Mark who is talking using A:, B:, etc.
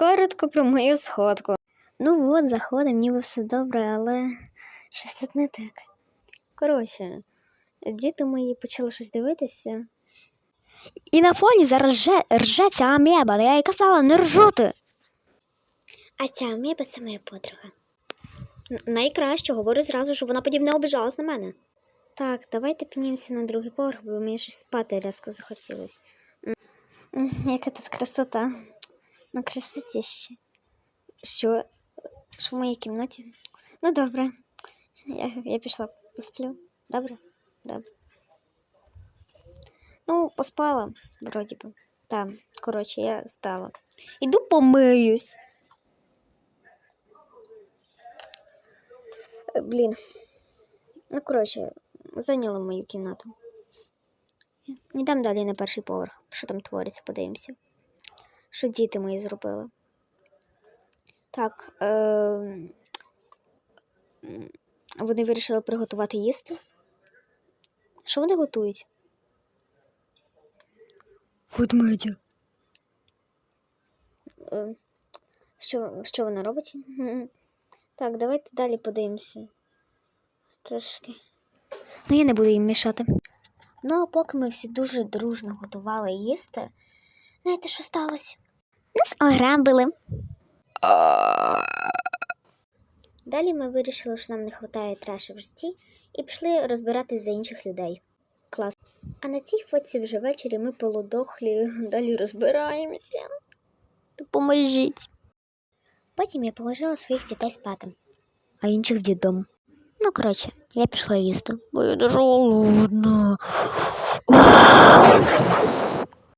A: коротко про мою сходку. Ну от, заходимо, ніби все добре, але щось тут не так. Коротше, діти мої почали щось дивитися. І на фоні зараз рже, рже ця амеба, я їй казала, не ржути. А ця амеба це моя подруга. Найкраще, говорю зразу, щоб вона потім не обіжалась на мене. Так, давайте піднімемося на другий поверх, бо мені щось спати різко захотілося. Яка тут красота. Ну, красотіще. Що? Що в моїй кімнаті? Ну, добре. Я, я пішла посплю. Добре? Добре. Ну, поспала, вроді би. Так, коротше, я стала. Іду помиюсь. Е, Блін. Ну, коротше, зайняла мою кімнату. Йдемо далі на перший поверх. Що там твориться, подивимося. Що діти мої зробили. Так. Е... Вони вирішили приготувати їсти. Що вони готують?
B: Ведмедя.
A: Е, Що, що вона робить? Так, давайте далі подивимося. Трошки. Ну, я не буду їм мішати. Ну, а поки ми всі дуже дружно готували їсти, знаєте, що сталося? Нас ограбили. Далі ми вирішили, що нам не вистачає трешу в житті, і пішли розбиратись за інших людей. Клас. А на цій фоці вже ввечері ми полудохлі, далі розбираємося. Допоможіть. Потім я положила своїх дітей спати, а інших в дідом. Ну, коротше, я пішла їсти, бо я дуже голодна.